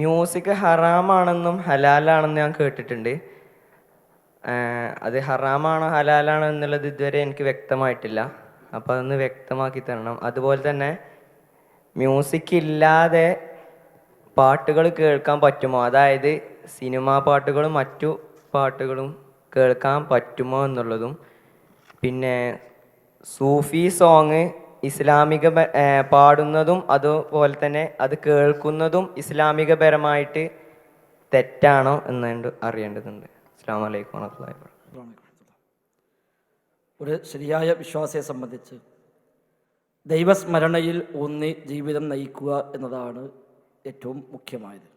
Music ഹറാമാണെന്നും ഹലാലാണെന്നും ഞാൻ കേട്ടിട്ടുണ്ട്. അത് ഹറാമാണോ ഹലാലാണോ എന്നുള്ളത് ഇതുവരെ എനിക്ക് വ്യക്തമായിട്ടില്ല. അപ്പോൾ അതൊന്ന് വ്യക്തമാക്കി തരണം. അതുപോലെ തന്നെ മ്യൂസിക് ഇല്ലാതെ പാട്ടുകൾ കേൾക്കാൻ പറ്റുമോ? അതായത് സിനിമാ പാട്ടുകളും മറ്റു പാട്ടുകളും കേൾക്കാൻ പറ്റുമോ എന്നുള്ളതും. പിന്നെ സൂഫി സോങ് ഇസ്ലാമിക പാടുന്നതും അതുപോലെ തന്നെ അത് കേൾക്കുന്നതും ഇസ്ലാമികപരമായിട്ട് തെറ്റാണോ എന്ന് അറിയേണ്ടതുണ്ട്. വാബറകാതുഹു. ഒരു ശരിയായ വിശ്വാസിയെ സംബന്ധിച്ച് ദൈവസ്മരണയിൽ ഊന്നി ജീവിതം നയിക്കുക എന്നതാണ് ഏറ്റവും മുഖ്യമായത്.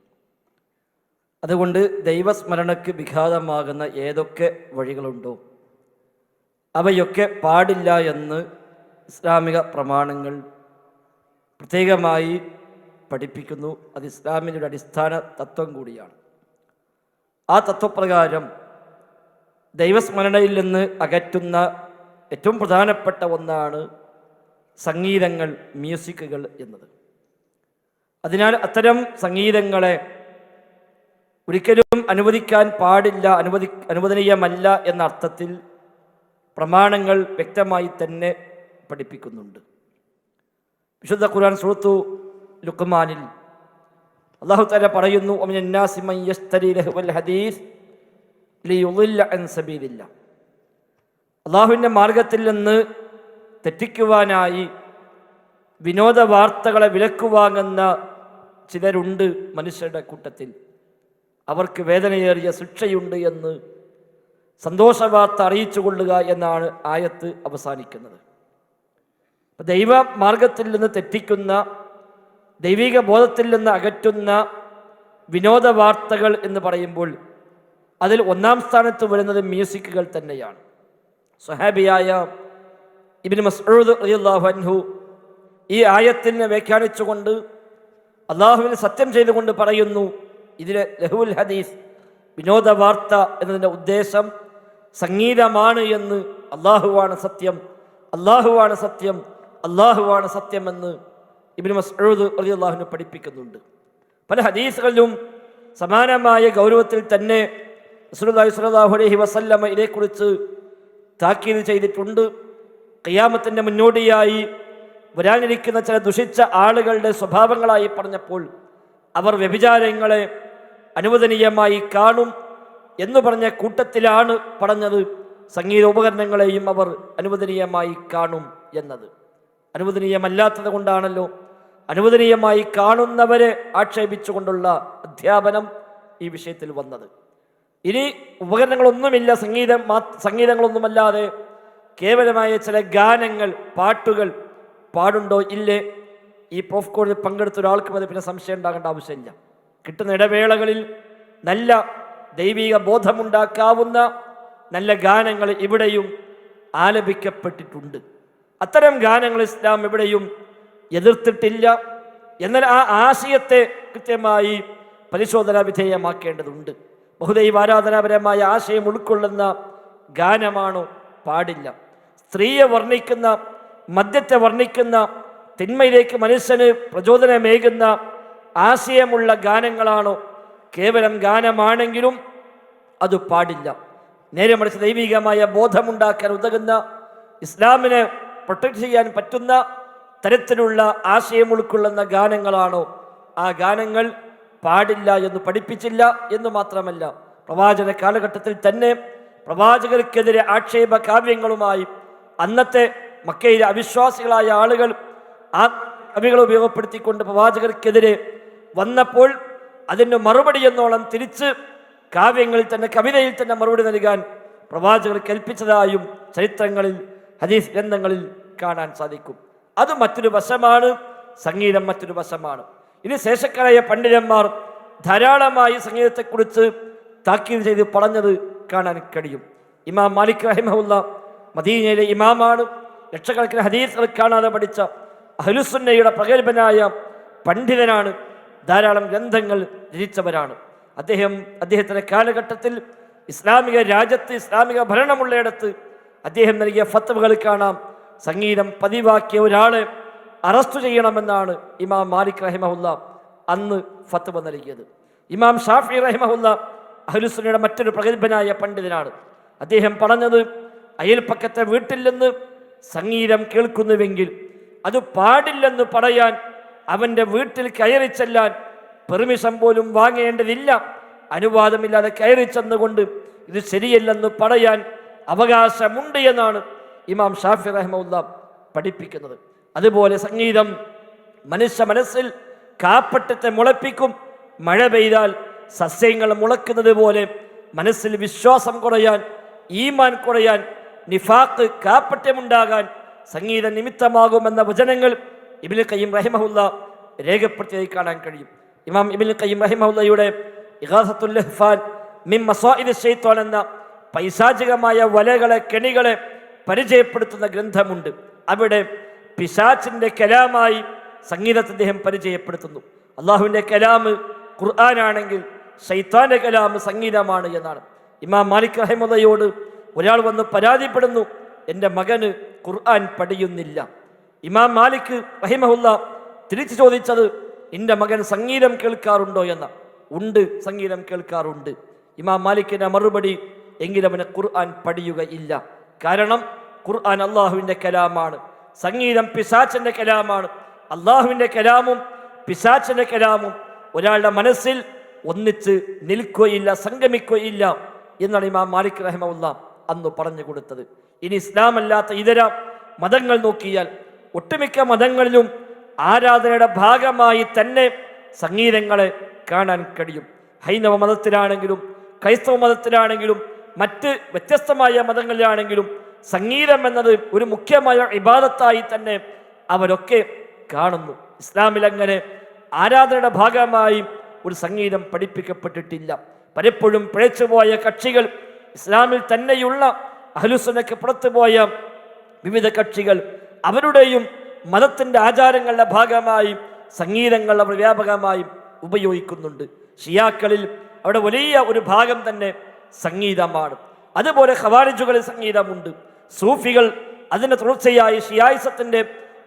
അതുകൊണ്ട് ദൈവസ്മരണയ്ക്ക് വിഘാതമാകുന്ന ഏതൊക്കെ വഴികളുണ്ടോ അവയൊക്കെ പാടില്ല എന്ന് ഇസ്ലാമിക പ്രമാണങ്ങൾ പ്രത്യേകമായി പഠിപ്പിക്കുന്നു. അത് ഇസ്ലാമിന്റെ ഒരു അടിസ്ഥാന തത്വം കൂടിയാണ്. ആ തത്വപ്രകാരം ദൈവസ്മരണയിൽ നിന്ന് അകറ്റുന്ന ഏറ്റവും പ്രധാനപ്പെട്ട ഒന്നാണ് സംഗീതങ്ങൾ മ്യൂസിക്കുകൾ എന്നത്. അതിനാൽ അത്തരം സംഗീതങ്ങളെ ഒരിക്കലും അനുവദിക്കാൻ പാടില്ല അനുവദി അനുവദനീയമല്ല എന്ന അർത്ഥത്തിൽ പ്രമാണങ്ങൾ വ്യക്തമായി തന്നെ പഠിപ്പിക്കുന്നുണ്ട്. വിശുദ്ധ ഖുർആൻ സുഹൃത്തു ലുക്മാനിൽ അള്ളാഹു തല പറയുന്നു അള്ളാഹുവിന്റെ മാർഗത്തിൽ നിന്ന് തെറ്റിക്കുവാനായി വിനോദ വാർത്തകളെ വിലക്കുവാങ്ങുന്ന ചിലരുണ്ട് മനുഷ്യരുടെ കൂട്ടത്തിൽ. അവർക്ക് വേദനയേറിയ ശിക്ഷയുണ്ട് എന്ന് സന്തോഷവാർത്ത അറിയിച്ചു കൊള്ളുക എന്നാണ് ആയത്ത് അവസാനിക്കുന്നത്. ദൈവ മാർഗത്തിൽ നിന്ന് തെറ്റിക്കുന്ന ദൈവിക ബോധത്തിൽ നിന്ന് അകറ്റുന്ന വിനോദ വാർത്തകൾ എന്ന് പറയുമ്പോൾ അതിൽ ഒന്നാം സ്ഥാനത്ത് വരുന്നത് മ്യൂസിക്കുകൾ തന്നെയാണ്. സുഹാബിയായ ഇബിൻ മസ്ഊദ് അൻഹു ഈ ആയത്തിനെ വ്യാഖ്യാനിച്ചുകൊണ്ട് അള്ളാഹുവിന് സത്യം ചെയ്തുകൊണ്ട് പറയുന്നു ഇതിലെ ലഹുൽ ഹദീസ് വിനോദ വാർത്ത എന്നതിന്റെ ഉദ്ദേശം സംഗീതമാണ് എന്ന് അള്ളാഹുവാണ് സത്യം അള്ളാഹുവാണ് സത്യം അള്ളാഹുവാണ് സത്യമെന്ന് ഇബിൻ മസ്ഊദ് അള്ളാഹുവിനെ പഠിപ്പിക്കുന്നുണ്ട്. പല ഹദീസുകളിലും സമാനമായ ഗൗരവത്തിൽ തന്നെ റസൂലുള്ളാഹി സ്വല്ലല്ലാഹു അലൈഹി വസല്ലമ ഇതേക്കുറിച്ച് താക്കീത് ചെയ്തിട്ടുണ്ട്. ഖിയാമത്തിന്റെ മുന്നോടിയായി വരാനിരിക്കുന്ന ചില ദുഷിച്ച ആളുകളുടെ സ്വഭാവങ്ങളായി പറഞ്ഞപ്പോൾ അവർ വ്യഭിചാരങ്ങളെ അനുവദനീയമായി കാണും എന്ന് പറഞ്ഞ കൂട്ടത്തിലാണ് പറഞ്ഞത്. സംഗീത ഉപകരണങ്ങളെയും അവർ അനുവദനീയമായി കാണും എന്നത്. അനുവദനീയമല്ലാത്തത് കൊണ്ടാണല്ലോ. അനുവദനീയമായി കാണുന്നവരെ ആക്ഷേപിച്ചുകൊണ്ടുള്ള അധ്യാപനം ഈ വിഷയത്തിൽ വന്നത്. ഇനി ഉപകരണങ്ങളൊന്നുമില്ല സംഗീതം സംഗീതങ്ങളൊന്നുമല്ലാതെ കേവലമായ ചില ഗാനങ്ങൾ പാട്ടുകൾ പാടുണ്ടോ? ഇല്ലേ? ഈ പ്രോഫ് കോഡിൽ പങ്കെടുത്ത ഒരാൾക്കും അത് പിന്നെ സംശയം ഉണ്ടാകേണ്ട ആവശ്യമില്ല. കിട്ടുന്ന ഇടവേളകളിൽ നല്ല ദൈവിക ബോധമുണ്ടാക്കാവുന്ന നല്ല ഗാനങ്ങൾ ഇവിടെയും ആലപിക്കപ്പെട്ടിട്ടുണ്ട്. അത്തരം ഗാനങ്ങൾ ഇസ്ലാം എവിടെയും എതിർത്തിട്ടില്ല. എന്നാൽ ആ ആശയത്തെ കൃത്യമായി പരിശോധന വിധേയമാക്കേണ്ടതുണ്ട്. ബഹുദൈവ ആരാധനാപരമായ ആശയം ഉൾക്കൊള്ളുന്ന ഗാനമാണോ? പാടില്ല. സ്ത്രീയെ വർണിക്കുന്ന മദ്യത്തെ വർണിക്കുന്ന തിന്മയിലേക്ക് മനുഷ്യന് പ്രചോദനമേകുന്ന ആശയമുള്ള ഗാനങ്ങളാണോ? കേവലം ഗാനമാണെങ്കിലും അത് പാടില്ല. നേരെ മറിച്ച് ദൈവികമായ ബോധമുണ്ടാക്കാൻ ഉതകുന്ന ഇസ്ലാമിനെ പ്രൊട്ടക്ട് ചെയ്യാൻ പറ്റുന്ന തരത്തിലുള്ള ആശയം ഉൾക്കൊള്ളുന്ന ഗാനങ്ങളാണോ? ആ ഗാനങ്ങൾ പാടില്ല എന്ന് പഠിപ്പിച്ചില്ല എന്ന് മാത്രമല്ല പ്രവാചക കാലഘട്ടത്തിൽ തന്നെ പ്രവാചകർക്കെതിരെ ആക്ഷേപ കാവ്യങ്ങളുമായി അന്നത്തെ മക്കയിലെ അവിശ്വാസികളായ ആളുകൾ ആ കവികൾ ഉപയോഗപ്പെടുത്തിക്കൊണ്ട് പ്രവാചകർക്കെതിരെ വന്നപ്പോൾ അതിന് മറുപടി എന്നോളം തിരിച്ച് കാവ്യങ്ങളിൽ തന്നെ കവിതയിൽ തന്നെ മറുപടി നൽകാൻ പ്രവാചകർ കൽപ്പിച്ചതായും ചരിത്രങ്ങളിൽ ഹദീസ് ഗ്രന്ഥങ്ങളിൽ കാണാൻ സാധിക്കും. അത് മറ്റൊരു വശമാണ് സംഗീതം മറ്റൊരു വശമാണ്. ഇനി ശേഷക്കാരായ പണ്ഡിതന്മാർ ധാരാളമായി സംഗീതത്തെക്കുറിച്ച് താക്കീത് ചെയ്ത് പറഞ്ഞത് കാണാൻ കഴിയും. ഇമാം മാലിക് റഹിമുള്ള മദീനയിലെ ഇമാമാണ്. ലക്ഷക്കണക്കിന് ഹദീസുകൾ കാണാതെ പഠിച്ച അഹലുസുന്നയുടെ പ്രഗത്ഭനായ പണ്ഡിതനാണ്. ധാരാളം ഗ്രന്ഥങ്ങൾ രചിച്ചവരാണ്. അദ്ദേഹം അദ്ദേഹത്തിന്റെ കാലഘട്ടത്തിൽ ഇസ്ലാമിക രാജ്യത്ത് ഇസ്ലാമിക ഭരണമുള്ളയിടത്ത് അദ്ദേഹം നൽകിയ ഫത്തവകൾ കാണാം. സംഗീതം പതിവാക്കിയ ഒരാളെ അറസ്റ്റ് ചെയ്യണമെന്നാണ് ഇമാം മാലിക് റഹിമഹുല്ല അന്ന് ഫത്വ നൽകിയത്. ഇമാം ഷാഫി റഹിമഹുല്ല അഹ്ലുസുന്നയുടെ മറ്റൊരു പ്രഗത്ഭനായ പണ്ഡിതനാണ്. അദ്ദേഹം പറഞ്ഞത് അയൽപ്പക്കത്തെ വീട്ടിൽ നിന്ന് സംഗീതം കേൾക്കുന്നുവെങ്കിൽ അത് പാടില്ലെന്ന് പറയാൻ അവന്റെ വീട്ടിൽ കയറി ചെല്ലാൻ പെർമിഷൻ പോലും വാങ്ങേണ്ടതില്ല. അനുവാദമില്ലാതെ കയറി ചെന്നുകൊണ്ട് ഇത് ശരിയല്ലെന്ന് പറയാൻ അവകാശമുണ്ട് എന്നാണ് ഇമാം ഷാഫി റഹ്മുല്ല പഠിപ്പിക്കുന്നത്. അതുപോലെ സംഗീതം മനുഷ്യ മനസ്സിൽ കാപ്പട്ടത്തെ മുളപ്പിക്കും. മഴ പെയ്താൽ സസ്യങ്ങൾ മുളക്കുന്നത് പോലെ മനസ്സിൽ വിശ്വാസം കുറയാൻ ഈമാൻ കുറയാൻ നിഫാക്ക് കാപ്പട്ടമുണ്ടാകാൻ സംഗീത നിമിത്തമാകുമെന്ന വചനങ്ങൾ ഇബിൽ കയ്യം റഹിമഹുല്ല രേഖപ്പെടുത്തിയതായി കാണാൻ കഴിയും. ഇമാം ഇബിൽ കയ്യം റഹിമഹുല്ലയുടെ ഇഗാസത്തുൽ ലഹ്ഫാൻ മിം മസാഇദ് എന്ന പൈശാചികമായ വലകളെ കെണികളെ പരിചയപ്പെടുത്തുന്ന ഗ്രന്ഥമുണ്ട്. അവിടെ പിശാച്ചിന്റെ കലാമായി സംഗീതത്തെ അദ്ദേഹം പരിചയപ്പെടുത്തുന്നു. അള്ളാഹുവിന്റെ കലാമ് ഖുർആാനാണെങ്കിൽ ഷൈത്താന്റെ കലാമ് സംഗീതമാണ് എന്നാണ്. ഇമാം മാലിക് റഹിമതയോട് ഒരാൾ വന്ന് പരാതിപ്പെടുന്നു എന്റെ മകന് ഖുർആൻ പഠിയുന്നില്ല. ഇമാം മാലിക് റഹിമഹുല്ല തിരിച്ചു ചോദിച്ചത് എന്റെ മകൻ സംഗീതം കേൾക്കാറുണ്ടോ? എന്ന. ഉണ്ട് സംഗീതം കേൾക്കാറുണ്ട്. ഇമാം മാലിക്കിന്റെ മറുപടി എങ്കിലും അവന് ഖുർആൻ പഠിയുകയില്ല കാരണം ഖുർആൻ അള്ളാഹുവിന്റെ കലാമാണ്. സംഗീതം പിശാച്ചന്റെ കലാമാണ്. അള്ളാഹുവിന്റെ കലാമും പിശാച്ചന്റെ കലാമും ഒരാളുടെ മനസ്സിൽ ഒന്നിച്ച് നിൽക്കുകയില്ല സംഗമിക്കുകയില്ല എന്നാണ് ഇമാം മാലിക് റഹ്മുല്ല അന്ന് പറഞ്ഞു കൊടുത്തത്. ഇനി ഇസ്ലാമല്ലാത്ത ഇതര മതങ്ങൾ നോക്കിയാൽ ഒട്ടുമിക്ക മതങ്ങളിലും ആരാധനയുടെ ഭാഗമായി തന്നെ സംഗീതങ്ങളെ കാണാൻ കഴിയും. ഹൈന്ദവ മതത്തിലാണെങ്കിലും ക്രൈസ്തവ മതത്തിലാണെങ്കിലും മറ്റ് വ്യത്യസ്തമായ മതങ്ങളിലാണെങ്കിലും സംഗീതം എന്നത് ഒരു മുഖ്യമായ ഇബാദത്തായി തന്നെ അവരൊക്കെ കാണുന്നു. ഇസ്ലാമിൽ അങ്ങനെ ആരാധനയുടെ ഭാഗമായി ഒരു സംഗീതം പഠിപ്പിക്കപ്പെട്ടിട്ടില്ല. പലപ്പോഴും പിഴച്ചുപോയ കക്ഷികൾ ഇസ്ലാമിൽ തന്നെയുള്ള അഹലുസനയ്ക്ക് പുറത്തുപോയ വിവിധ കക്ഷികൾ അവരുടെയും മതത്തിന്റെ ആചാരങ്ങളുടെ ഭാഗമായി സംഗീതങ്ങൾ അവർ വ്യാപകമായി ഉപയോഗിക്കുന്നുണ്ട്. ഷിയാക്കളിൽ അവിടെ വലിയ ഒരു ഭാഗം തന്നെ സംഗീതമാണ് അതുപോലെ ഖവാരിജുകളിൽ സംഗീതമുണ്ട്. സൂഫികൾ അതിന് തുടർച്ചയായി ഷിയായിസത്തിന്റെ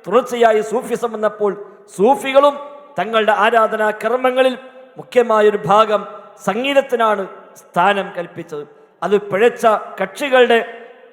തുടർച്ചയായി സൂഫിസം എന്നപ്പോൾ സൂഫികളും തങ്ങളുടെ ആരാധനാ കർമ്മങ്ങളിൽ മുഖ്യമായൊരു ഭാഗം സംഗീതത്തിനാണ് സ്ഥാനം കൽപ്പിച്ചത്. അത് പിഴച്ച കക്ഷികളുടെ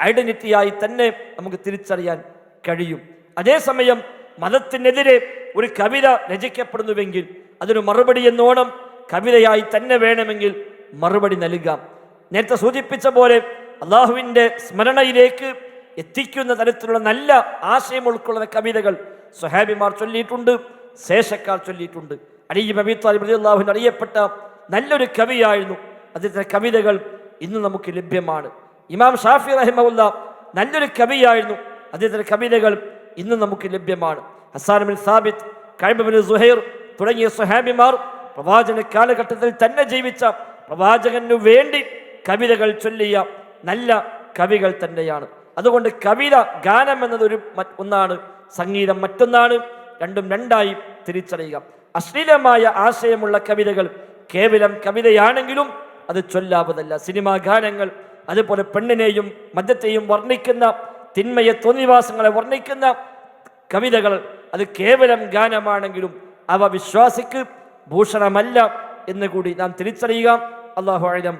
ഐഡന്റിറ്റിയായി തന്നെ നമുക്ക് തിരിച്ചറിയാൻ കഴിയും. അതേസമയം മതത്തിനെതിരെ ഒരു കവിത രചിക്കപ്പെടുന്നുവെങ്കിൽ അതിന് മറുപടി എന്നോണം കവിതയായി തന്നെ വേണമെങ്കിൽ മറുപടി നൽകാം. നേരത്തെ സൂചിപ്പിച്ച പോലെ അള്ളാഹുവിന്റെ സ്മരണയിലേക്ക് എത്തിക്കുന്ന തരത്തിലുള്ള നല്ല ആശയം ഉൾക്കൊള്ളുന്ന കവിതകൾ സുഹാബിമാർ ചൊല്ലിയിട്ടുണ്ട് ശേഷക്കാർ ചൊല്ലിയിട്ടുണ്ട്. അലിയും അബി താലിബ് അള്ളാഹുവിന് അറിയപ്പെട്ട നല്ലൊരു കവിയായിരുന്നു. അദ്ദേഹത്തിന്റെ കവിതകൾ ഇന്ന് നമുക്ക് ലഭ്യമാണ്. ഇമാം ഷാഫി റഹിമുള്ള നല്ലൊരു കവിയായിരുന്നു. അദ്ദേഹത്തിന്റെ കവിതകൾ ഇന്ന് നമുക്ക് ലഭ്യമാണ്. Hassan bin Thabit Kaab bin Zuhair തുടങ്ങിയ സുഹാബിമാർ പ്രവാചക കാലഘട്ടത്തിൽ തന്നെ ജീവിച്ച പ്രവാചകനു വേണ്ടി കവിതകൾ ചൊല്ലിയ നല്ല കവികൾ തന്നെയാണ്. അതുകൊണ്ട് കവിത ഗാനം എന്നതൊരു ഒന്നാണ് സംഗീതം മറ്റൊന്നാണ് രണ്ടും രണ്ടായി തിരിച്ചറിയുക. അശ്ലീലമായ ആശയമുള്ള കവിതകൾ കേവലം കവിതയാണെങ്കിലും അത് ചൊല്ലാവതല്ല. സിനിമാ ഗാനങ്ങൾ അതുപോലെ പെണ്ണിനെയും മദ്യത്തെയും വർണിക്കുന്ന തിന്മയെ തോന്നിവാസങ്ങളെ വർണിക്കുന്ന കവിതകൾ അത് കേവലം ഗാനമാണെങ്കിലും അവ വിശ്വാസിക്ക് ഭൂഷണമല്ല എന്ന് കൂടി നാം തിരിച്ചറിയുക. അള്ളാഹു ആഴം